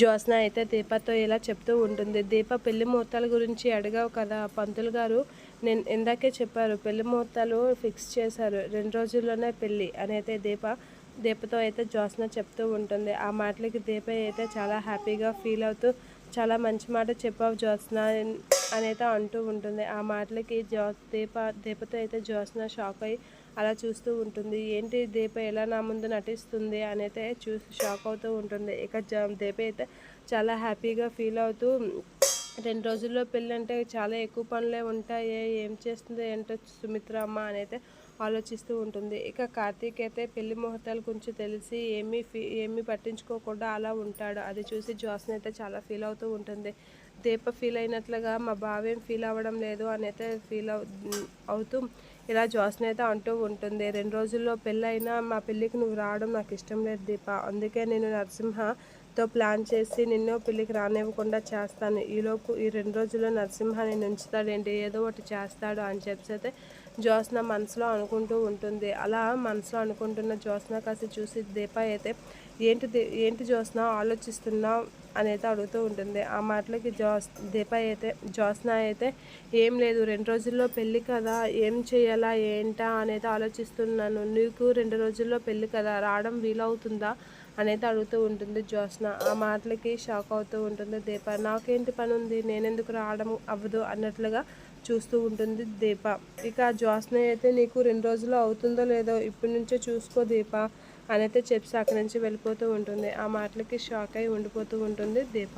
జ్యోత్స్న అయితే దీపతో ఇలా చెప్తూ ఉంటుంది. దీప పెళ్ళి ముహూర్తాల గురించి అడిగావు కదా పంతులు గారు నేను ఇందాకే చెప్పారు పెళ్ళి ముహూర్తాలు ఫిక్స్ చేశారు రెండు రోజుల్లోనే పెళ్ళి అని అయితే దీప. దీపతో అయితే జ్యోత్స్న చెప్తూ ఉంటుంది. ఆ మాటలకి దీప అయితే చాలా హ్యాపీగా ఫీల్ అవుతూ చాలా మంచి మాట చెప్పావు జ్యోత్స్న. అని అయితే అంటూ ఉంటుంది. ఆ మాటలకి జ్యో దీప దీపతో అయితే జ్యోత్స్న షాక్ అయ్యి అలా చూస్తూ ఉంటుంది. ఏంటి దీప ఎలా నా ముందు నటిస్తుంది? అని అయితే చూసి షాక్ అవుతూ ఉంటుంది. ఇక జ- దీప అయితే చాలా హ్యాపీగా ఫీల్ అవుతూ రెండు రోజుల్లో పెళ్ళి అంటే చాలా ఎక్కువ పనులే ఉంటాయి ఏం చేస్తుందో ఏంటో సుమిత్ర అమ్మ అని అయితే ఆలోచిస్తూ ఉంటుంది. ఇక కార్తీక్ అయితే పెళ్ళి ముహూర్తాల గురించి తెలిసి ఏమీ ఫీ ఏమీ పట్టించుకోకుండా అలా ఉంటాడు. అది చూసి జ్యోత్స్న అయితే చాలా ఫీల్ అవుతూ ఉంటుంది. దీప ఫీల్ అయినట్లుగా మా బావేం ఫీల్ అవ్వడం లేదు అని అయితే ఫీల్ అవు అవుతూ ఇలా జ్యోత్స్న అయితే అంటూ ఉంటుంది. రెండు రోజుల్లో పెళ్ళైనా మా పెళ్ళికి నువ్వు రావడం నాకు ఇష్టం లేదు దీప. అందుకే నేను నరసింహ తో ప్లాన్ చేసి నిన్ను పెళ్ళికి రానివ్వకుండా చేస్తాను. ఈలోపు ఈ రెండు రోజుల్లో నరసింహ నేను ఉంచుతాడేంటి ఏదో ఒకటి చేస్తాడు అని చెప్పి అయితే జ్యోత్స్న మనసులో అనుకుంటూ ఉంటుంది. అలా మనసులో అనుకుంటున్న జ్యోత్స్న కాసి చూసి దీప అయితే ఏంటి ఏంటి జ్యోత్స్న? ఆలోచిస్తున్నావు అనేది అడుగుతూ ఉంటుంది. ఆ మాటలకి జోస్ దీప అయితే జ్యోత్స్న అయితే ఏం లేదు రెండు రోజుల్లో పెళ్ళి కదా ఏం చేయాలా ఏంటా అనేది ఆలోచిస్తున్నాను. నీకు రెండు రోజుల్లో పెళ్ళి కదా రావడం వీలవుతుందా? అనేది అడుగుతూ ఉంటుంది జ్యోత్స్న. ఆ మాటలకి షాక్ అవుతూ ఉంటుంది దీప. నాకేంటి పని ఉంది నేనెందుకు రావడం అవ్వదు అన్నట్లుగా చూస్తూ ఉంటుంది దీప. ఇక జ్వాస్ని అయితే నీకు రెండు రోజులు అవుతుందో లేదో ఇప్పటి నుంచే చూసుకో దీప అని అయితే చెప్పి అక్కడి నుంచి వెళ్ళిపోతూ ఉంటుంది. ఆ మాటలకి షాక్ అయి ఉండిపోతూ ఉంటుంది దీప.